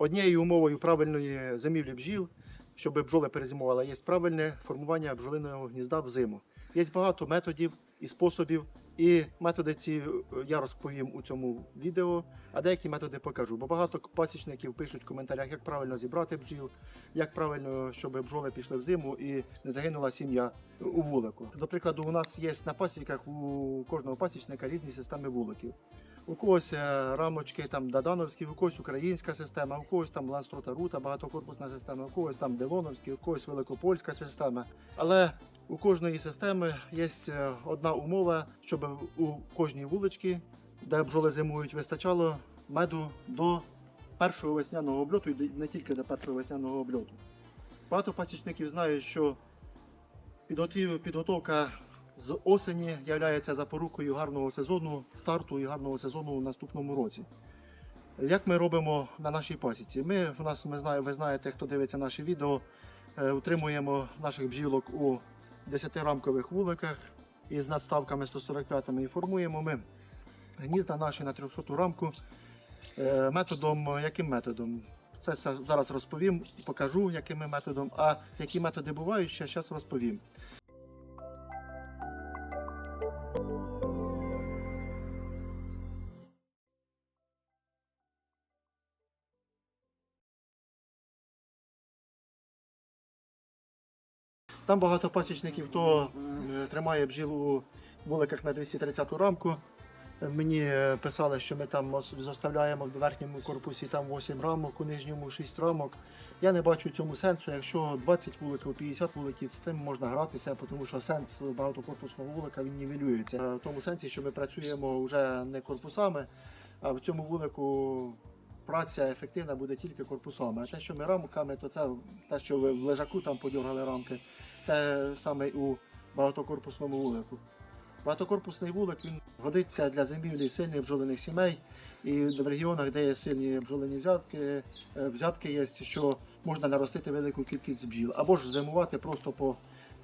Однією умовою правильної зимівлі бджіл, щоб бджоли перезимували, є правильне формування бджолиного гнізда взиму. Є багато методів і способів, і методи ці е, я розповім у цьому відео, а деякі методи покажу. Бо багато пасічників пишуть в коментарях, як правильно зібрати бджіл, як правильно, щоб бджоли пішли в зиму і не загинула сім'я у вулику. До прикладу, у нас є на пасіках у кожного пасічника різні системи вуликів. У когось е, рамочки там Дадановські, у когось українська система, у когось там Ланстрота Рута, багатокорпусна система, у когось там Делоновський, у когось великопольська система. Але у кожної системи є е, одна умова, щоб у кожній вуличці, де бджоли зимують, вистачало меду до першого весняного обльоту і не тільки до першого весняного обльоту. Багато пасічників знають, що підготовка з осені є запорукою гарного сезону, старту і гарного сезону у наступному році. Як ми робимо на нашій пасіці? Ми, у нас, ми знає, ви знаєте, хто дивиться наші відео, е, утримуємо наших бджілок у 10-рамкових вуликах із надставками 145 і формуємо ми гнізда наші на 300 рамку. Е, Методом, яким методом? Це зараз розповім, покажу, яким методом, а які методи бувають, ще зараз розповім. Там багато пасічників, хто е, тримає бджіл у вуликах на 230 рамку. Мені е, писали, що ми там заставляємо в верхньому корпусі там 8 рамок, у нижньому 6 рамок. Я не бачу цьому сенсу. Якщо 20 вуликів, 50 вуликів, з цим можна гратися, тому що сенс багатокорпусного вулика він нівелюється. Е, В тому сенсі, що ми працюємо вже не корпусами, а в цьому вулику праця ефективна буде тільки корпусами. А те, що ми рамками, то це те, що ви в лежаку там подергали рамки, те саме у багатокорпусному вулику. Багатокорпусний вулик він годиться для зимівлі сильних бджолиних сімей. І в регіонах, де є сильні бджолині взятки, е, взятки є, що можна наростити велику кількість бджіл, або ж зимувати просто по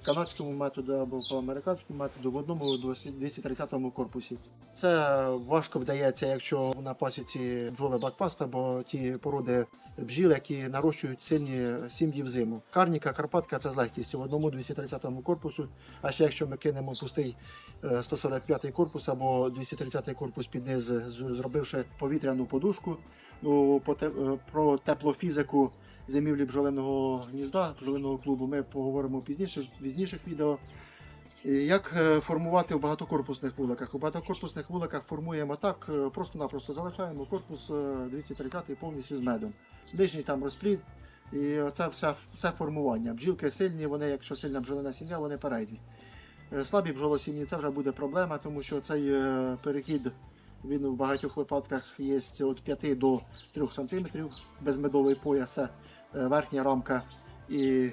канадському методу або по американському методу в одному 230-му корпусі. Це важко вдається, якщо на пасіці бджоли бакфаст або ті породи бджіл, які нарощують сильні сім'ї взиму. Карніка, Карпатка це з легкістю в одному 230-му корпусу. А ще якщо ми кинемо пустий е, 145 корпус або 230-й корпус під низ, зробивши повітряну подушку. Ну, по те- е, про теплофізику зимівлі бджолиного гнізда, бджолиного клубу ми поговоримо пізніше, в пізніших відео. Як е, формувати в багатокорпусних вуликах? У багатокорпусних вуликах формуємо так, е, просто-напросто залишаємо корпус е, 230 повністю з медом. Нижній там розплід. І це все, все формування. Бджілки сильні, вони, якщо сильна бджолина сім'я, вони перейдуть. Е, Слабі бджолосім'ї це вже буде проблема, тому що цей е, перехід він в багатьох випадках є від 5 до 3 см. Безмедовий пояс е, верхня рамка і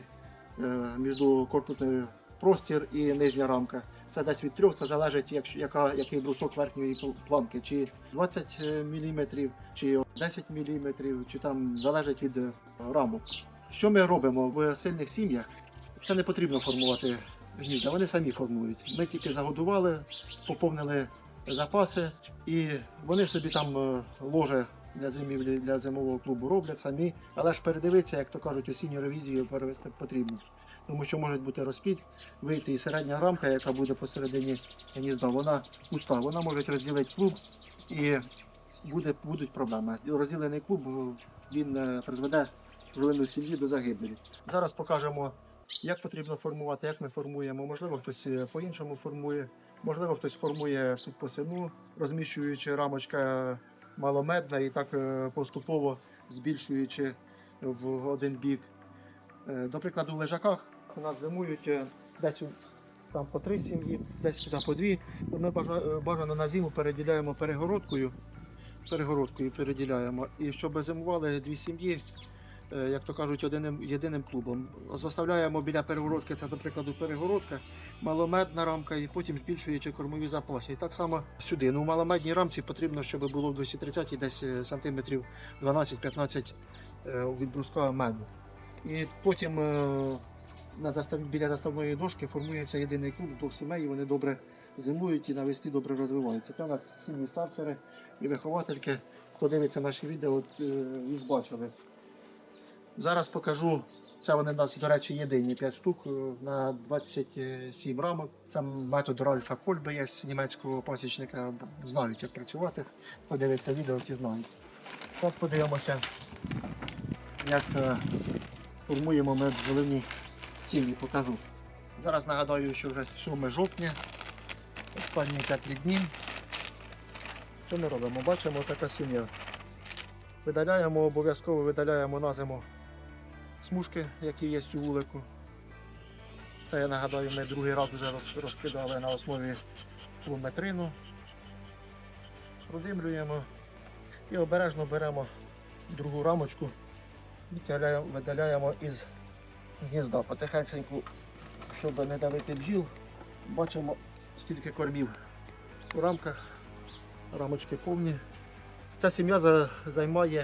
е, між корпусною простір і нижня рамка. Це десь від 3, це залежить, якщо, яка, який брусок верхньої планки, чи 20 мм, чи 10 мм, чи там залежить від е, рамок. Що ми робимо в сильних сім'ях? Це не потрібно формувати гнізда, вони самі формують. Ми тільки загодували, поповнили запаси, і вони собі там е, ложе для зимівлі для зимового клубу роблять самі. Але ж передивитися, як то кажуть, осінню ревізію перевести потрібно. Тому що може бути розпід, вийти і середня рамка, яка буде посередині гнізда, вона пуста. Вона може розділити клуб і буде, будуть проблеми. Розділений клуб е, він е, призведе бджолину сім'ї до загибелі. Зараз покажемо, як потрібно формувати, як ми формуємо. Можливо, хтось е, по-іншому формує, можливо, хтось формує субпосину, розміщуючи рамочка маломедна і так е, поступово збільшуючи в один бік. Наприклад, у лежаках нас зимують е, десь там по три сім'ї, десь сюди по дві. Ми е, бажано на зиму переділяємо перегородкою. Перегородкою переділяємо. І щоб зимували дві сім'ї, е, як то кажуть, одним єдиним клубом. Заставляємо біля перегородки, це, до прикладу, перегородка, маломедна рамка, і потім збільшуючи кормові запаси. І так само сюди. Ну, в маломедній рамці потрібно, щоб було в 230 десь е, сантиметрів 12-15 е, від бруска меду. І потім е, на застав... біля заставної дошки формується єдиний клуб двох сімей, і вони добре зимують і навесні добре розвиваються. Це у нас сім'ї стартери і виховательки. хто дивиться наші відео, е, їх бачили. Зараз покажу. Це вони у нас, до речі, єдині 5 штук е, на 27 рамок. Це метод Ральфа Кольби є з німецького пасічника. Знають, як працювати. Подивіться відео, ті знають. Зараз подивимося, як е, формуємо ми бджолині сім'ї. Покажу. Зараз нагадаю, що вже 7 жовтня, останні теплі дні. Що ми робимо? Бачимо така сім'я. Видаляємо, обов'язково видаляємо на зиму смужки, які є у вулику. Це я нагадаю, ми другий раз вже розкидали на основі флуметрину. Продимлюємо і обережно беремо другу рамочку, видаляємо із гнізда. Потихеньку, щоб не давити бджіл, бачимо скільки кормів у рамках. Рамочки повні. Ця сім'я займає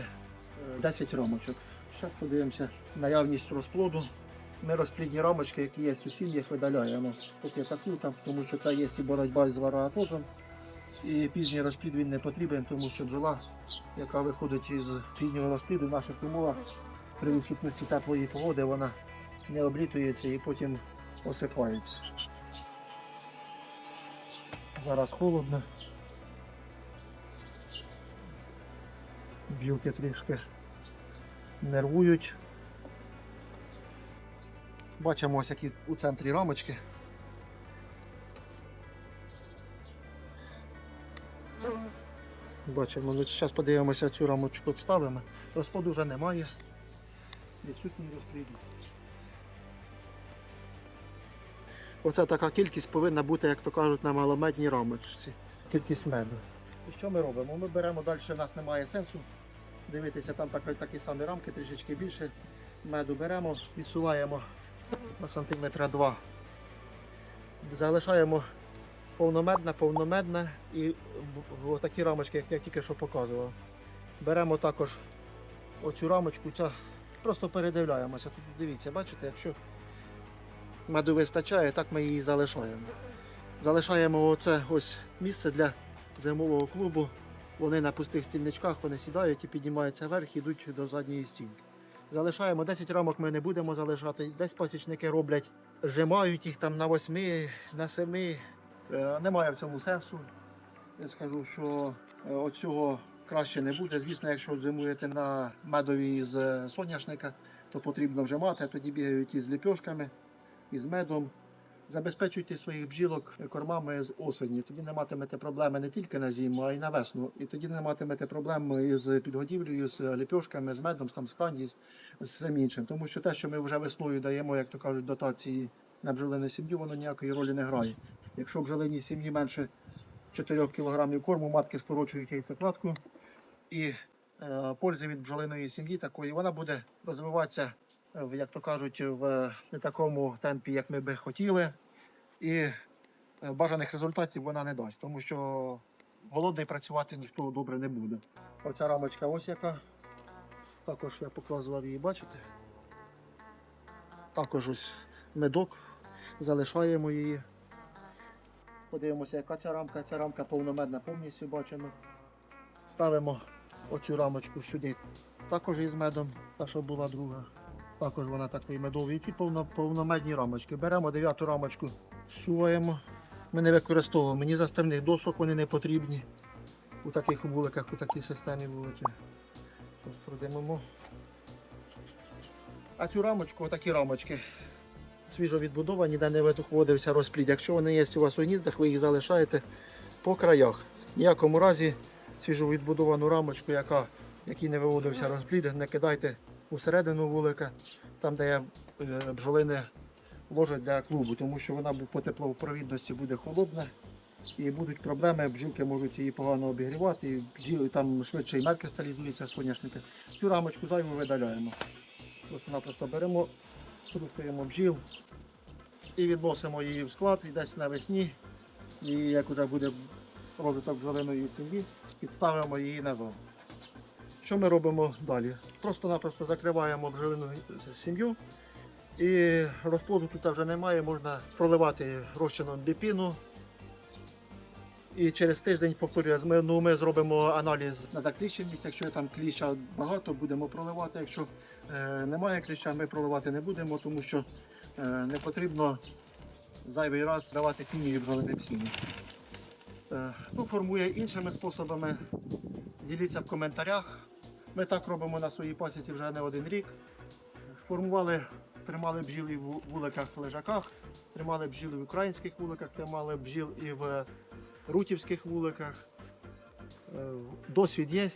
е, 10 рамочок. Зараз подивимося наявність розплоду. Ми розплідні рамочки, які є у сім'ях, видаляємо. Поки таку, там, тому що це є і боротьба з вароатозом. І пізній розплід він не потрібен, тому що бджола, яка виходить із пізнього розпліду в наших умовах, при відсутності теплої погоди, вона не облітується і потім осипається. Зараз холодно. Бджілки трішки нервують. Бачимо ось які у центрі рамочки. Бачимо, ну зараз подивимося цю рамочку ставимо. Розподу вже немає. Відсутній розплід. Оце така кількість повинна бути, як то кажуть, на маломедній рамочці. Кількість меду. І що ми робимо? Ми беремо далі, у нас немає сенсу. Дивитися, там так, такі самі рамки, трішечки більше. Меду беремо, відсуваємо на сантиметра 2. Залишаємо повномедне, повномедне і такі рамочки, як я тільки що показував. Беремо також оцю рамочку, ця, просто передивляємося. Тут дивіться, бачите, якщо меду вистачає, так ми її залишаємо. Залишаємо оце ось місце для зимового клубу. Вони на пустих стільничках вони сідають і піднімаються вверх, йдуть до задньої стінки. Залишаємо 10 рамок, ми не будемо залишати. Десь пасічники роблять, жимають їх там на 8, на 7. Е, Немає в цьому сенсу. Я скажу, що е, от цього краще не буде. Звісно, якщо зимуєте на медові з е, соняшника, то потрібно вжимати, мати, тоді бігають із ліпьошками, із медом. Забезпечуйте своїх бджілок кормами з осені. Тоді не матимете проблеми не тільки на зиму, а й на весну. І тоді не матимете проблем із підгодівлею, з ліпьошками, з медом, там, з канді, з з всім іншим. Тому що те, що ми вже весною даємо, як то кажуть, дотації на бджолину сім'ю, воно ніякої ролі не грає. Якщо в сім'ї менше 4 кг корму, матки скорочують яйцекладку і е, пользи від бджолиної сім'ї такої, вона буде розвиватися, як то кажуть, в не такому темпі, як ми би хотіли. І е, бажаних результатів вона не дасть, тому що голодний працювати ніхто добре не буде. Оця рамочка ось яка. Також я показував її, бачите? Також ось медок. Залишаємо її. Подивимося, яка ця рамка. Ця рамка повномедна повністю бачимо. Ставимо оцю рамочку сюди. Також із медом, та що була друга. Також вона такої медової. І ці повно, повномедні рамочки. Беремо дев'яту рамочку, суваємо. Ми не використовуємо. Мені заставних досок вони не потрібні. У таких вуликах, у такій системі вуликів. Продимемо. А цю рамочку, отакі рамочки, свіжо відбудовані, де не витухводився розплід. Якщо вони є у вас у гніздах, ви їх залишаєте по краях. Ніякому разі свіжо відбудовану рамочку, яка, якій не виводився розплід, не кидайте усередину вулика, там, де е, бджолини ложать для клубу, тому що вона по теплопровідності буде холодна. І будуть проблеми, бджілки можуть її погано обігрівати, і бджіли там швидше і мед кристалізується соняшники. Цю рамочку зайву видаляємо. Просто-напросто беремо, трусуємо бджіл і відносимо її в склад і десь навесні. І як вже буде розвиток бджолиної сім'ї, підставимо її назад. Що ми робимо далі? Просто-напросто закриваємо бджолину сім'ю. І розплоду тут вже немає, можна проливати розчином біпіну І через тиждень повторюю, ми, ну, ми зробимо аналіз на закліщеність. Якщо там кліща багато, будемо проливати. Якщо е, немає кліща, ми проливати не будемо, тому що е, не потрібно зайвий раз давати хімію бджолиним сіні. Е, ну, формує іншими способами. Діліться в коментарях. Ми так робимо на своїй пасіці вже не один рік. Формували, тримали бджіл і в вуликах лежаках, тримали бджіл в українських вуликах, тримали бджіл і в рутівських вуликах. Е, Досвід є.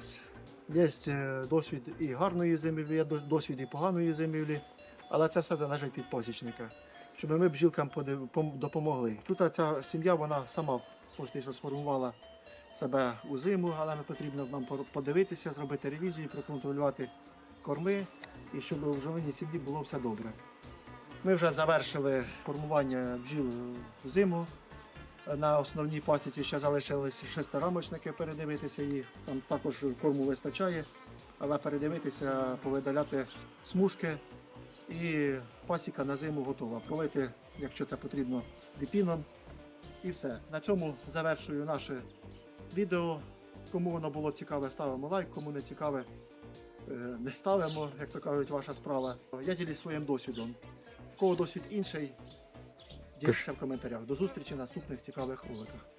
Є е, досвід і гарної зимівлі, є досвід і поганої зимівлі, але це все залежить від посічника. Щоб ми бджілкам допомогли. Тут ця сім'я вона сама що сформувала себе у зиму, але потрібно нам подивитися, зробити ревізію, проконтролювати корми і щоб у бджолиній сім'ї було все добре. Ми вже завершили формування бджіл в зиму. На основній пасіці ще залишились шестирамочники передивитися їх. Там також корму вистачає, але передивитися, повидаляти смужки і пасіка на зиму готова. Пролити, якщо це потрібно, ліпіном. І все. На цьому завершую наше відео. Кому воно було цікаве, ставимо лайк, кому не цікаве, е, не ставимо, як то кажуть, ваша справа. Я ділюсь своїм досвідом. У кого досвід інший, діліться в коментарях. До зустрічі в наступних цікавих роликах.